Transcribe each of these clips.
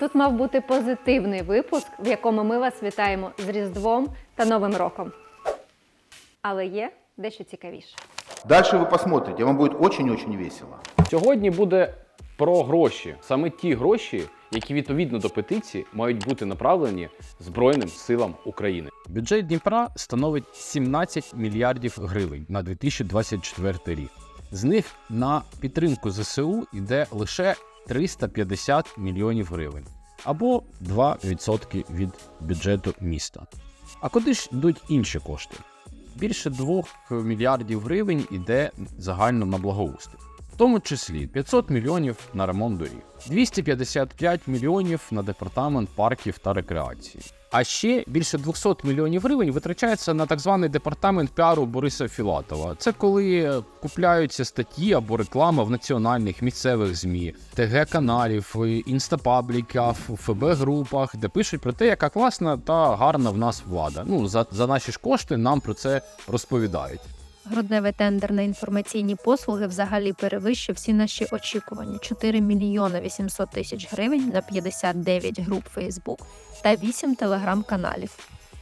Тут мав бути позитивний випуск, в якому ми вас вітаємо з Різдвом та Новим роком. Але є дещо цікавіше. Дальше вы посмотрите, вам будет очень-очень весело. Сьогодні буде про гроші. Саме ті гроші, які відповідно до петиції мають бути направлені Збройним силам України. Бюджет Дніпра становить 17 мільярдів гривень на 2024 рік. З них на підтримку ЗСУ йде лише 350 мільйонів гривень або 2% від бюджету міста. А куди ж йдуть інші кошти? Більше 2 мільярдів гривень йде загально на благоустрій. Тому числі 500 мільйонів на ремонт доріг, 255 мільйонів на департамент парків та рекреації. А ще більше 200 мільйонів гривень витрачається на так званий департамент піару Бориса Філатова. Це коли купляються статті або реклама в національних місцевих змі, ТГ каналів, інстапабліках, ФБ групах, де пишуть про те, яка класна та гарна в нас влада. Ну за, за наші ж кошти нам про це розповідають. Грудневий тендер на інформаційні послуги взагалі перевищив всі наші очікування: 4 мільйони 800 тисяч гривень на 59 груп Фейсбук та 8 телеграм-каналів.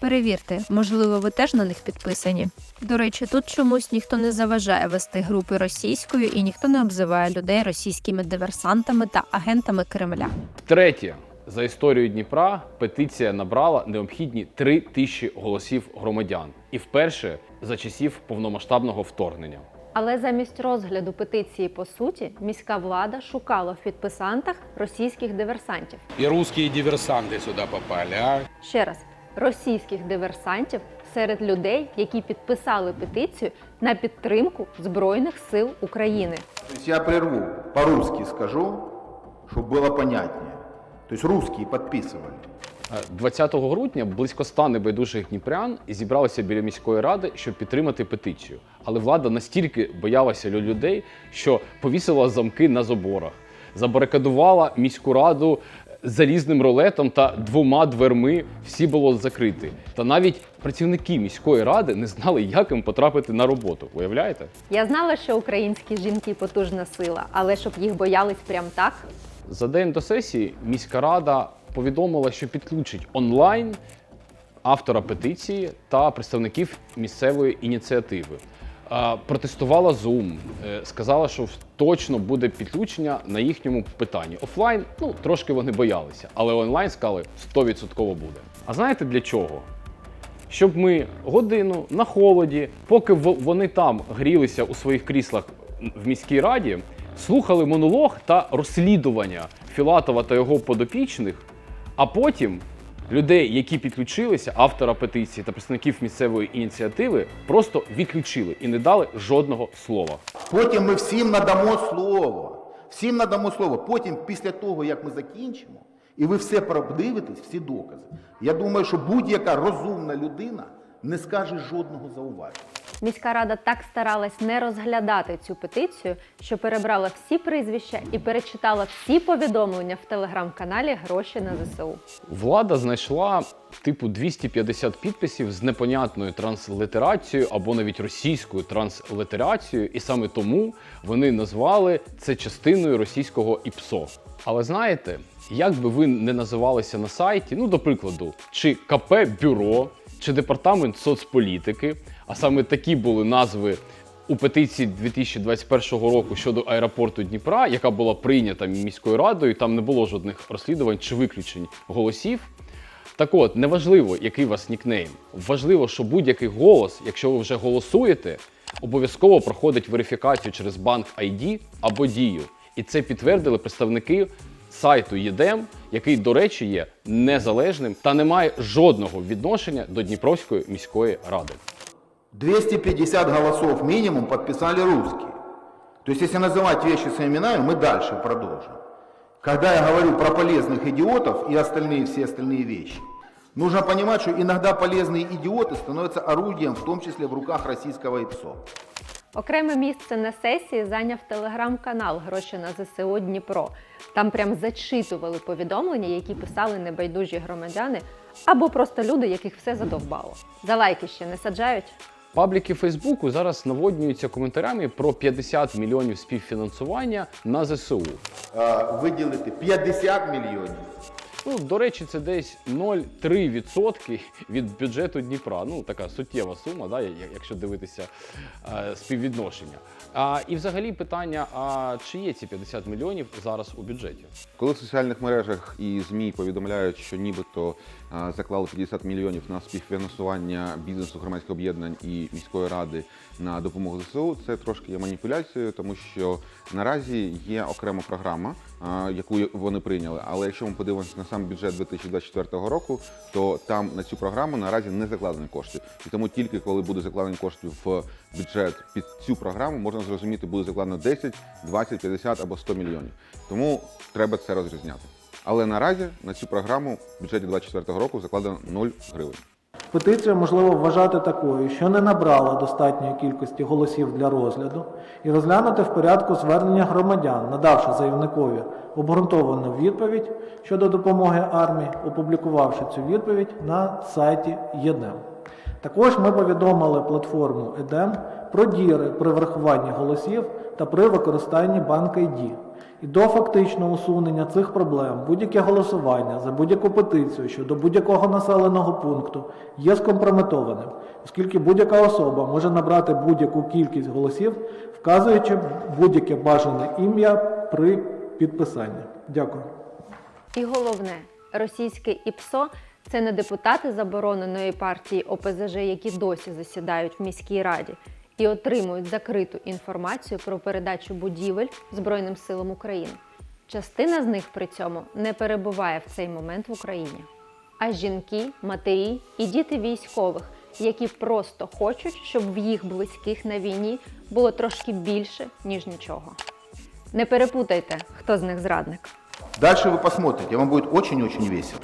Перевірте, можливо, ви теж на них підписані. До речі, тут чомусь ніхто не заважає вести групи російською і ніхто не обзиває людей російськими диверсантами та агентами Кремля. Третє За історію Дніпра петиція набрала необхідні 3 тисячі голосів громадян. І вперше за часів повномасштабного вторгнення. Але замість розгляду петиції по суті, міська влада шукала в підписантах російських диверсантів. И русские диверсанты сюда попали, а? Ще раз, російських диверсантів серед людей, які підписали петицію на підтримку Збройних сил України. То есть я прерву, по-русски скажу, чтобы было понятнее. То есть русские подписывали. Е, 20 грудня близько 100 небайдужих дніпрян зібралися біля міської ради, щоб підтримати петицію. Але влада настільки боялася людей, що повісила замки на заборах, забарикадувала міську раду залізним ролетом та двома дверми. Всі було закрити. Та навіть працівники міської ради не знали, як їм потрапити на роботу. Уявляєте? Я знала, що українські жінки потужна сила, але щоб їх боялись прям так. За день до сесії міська рада повідомила, що підключить онлайн автора петиції та представників місцевої ініціативи. Е, Протестувала Zoom, е, сказала, що точно буде підключення на їхньому питанні. Офлайн, ну трошки вони боялися, але онлайн сказали 100% буде. А знаєте для чого? Щоб ми годину на холоді, поки вони там грілися у своїх кріслах в міській раді, слухали монолог та розслідування Філатова та його подопічних, а потім людей, які підключилися, автора петиції та представників місцевої ініціативи, просто відключили і не дали жодного слова. Потім ми всім надамо слово. Всім надамо слово. Потім, після того, як ми закінчимо, і ви все продивитесь, всі докази. Я думаю, що будь-яка розумна людина не скаже жодного зауваження. Міська рада так старалась не розглядати цю петицію, що перебрала всі прізвища і перечитала всі повідомлення в телеграм-каналі Гроші на ЗСУ. Влада знайшла типу 250 підписів з непонятною транслітерацією або навіть російською транслітерацією, і саме тому вони назвали це частиною російського ІПСО. Але знаєте, як би ви не називалися на сайті, ну до прикладу, чи КП Бюро, чи департамент соцполітики, а саме такі були назви у петиції 2021 року щодо аеропорту Дніпра, яка була прийнята міською радою, там не було жодних розслідувань чи виключень голосів. Так от, неважливо, який у вас нікнейм. Важливо, що будь-який голос, якщо ви вже голосуєте, обов'язково проходить верифікацію через банк ID або дію. І це підтвердили представники сайту ЄДЕМ, який, до речі, є незалежним та не має жодного відношення до Дніпровської міської ради. 250 голосов минимум подписали русские. То есть, если называть вещи своими именами, мы дальше продолжим. Когда я говорю про полезных идиотов и остальные все остальные вещи, нужно понимать, что иногда полезные идиоты становятся орудием, в том числе в руках российского ИПСО. Окреме місце на сесії зайняв телеграм-канал Гроші на ЗСУ Дніпро. Там прям зачитували повідомлення, які писали небайдужі громадяни або просто люди, яких все задовбало. За лайки ще не саджають. Пабліки Фейсбуку зараз наводнюються коментарями про 50 мільйонів співфінансування на ЗСУ. Е, Виділити 50 мільйонів Ну, до речі, це десь 0,3% від бюджету Дніпра. Ну, така суттєва сума, да, якщо дивитися е, співвідношення. А, і взагалі питання: а чи є ці 50 мільйонів зараз у бюджеті? Коли в соціальних мережах і ЗМІ повідомляють, що нібито а, заклали 50 мільйонів на співфінансування бізнесу громадських об'єднань і міської ради на допомогу ЗСУ, це трошки є маніпуляцією, тому що наразі є окрема програма, а, яку вони прийняли. Але якщо ми подивимося на сам бюджет 2024 року, то там на цю програму наразі не закладені кошти. І тому тільки коли буде закладені кошти в бюджет під цю програму, можна зрозуміти, буде закладено 10, 20, 50 або 100 мільйонів. Тому треба це розрізняти. Але наразі на цю програму в бюджеті 2024 року закладено 0 гривень. Петицію можливо вважати такою, що не набрала достатньої кількості голосів для розгляду, і розглянути в порядку звернення громадян, надавши заявникові обґрунтовану відповідь щодо допомоги армії, опублікувавши цю відповідь на сайті ЄДЕМ. Також ми повідомили платформу ЕДЕМ про діри при врахуванні голосів та при використанні банка ID. І до фактичного усунення цих проблем будь-яке голосування за будь-яку петицію щодо будь-якого населеного пункту є скомпрометованим, оскільки будь-яка особа може набрати будь-яку кількість голосів, вказуючи будь-яке бажане ім'я при підписанні. Дякую. І головне, російське ІПСО це не депутати забороненої партії ОПЗЖ, які досі засідають в міській раді і отримують закриту інформацію про передачу будівель Збройним силам України. Частина з них при цьому не перебуває в цей момент в Україні. А жінки, матері і діти військових, які просто хочуть, щоб в їх близьких на війні було трошки більше, ніж нічого. Не перепутайте, хто з них зрадник. Дальше вы посмотрите, вам будет очень-очень весело.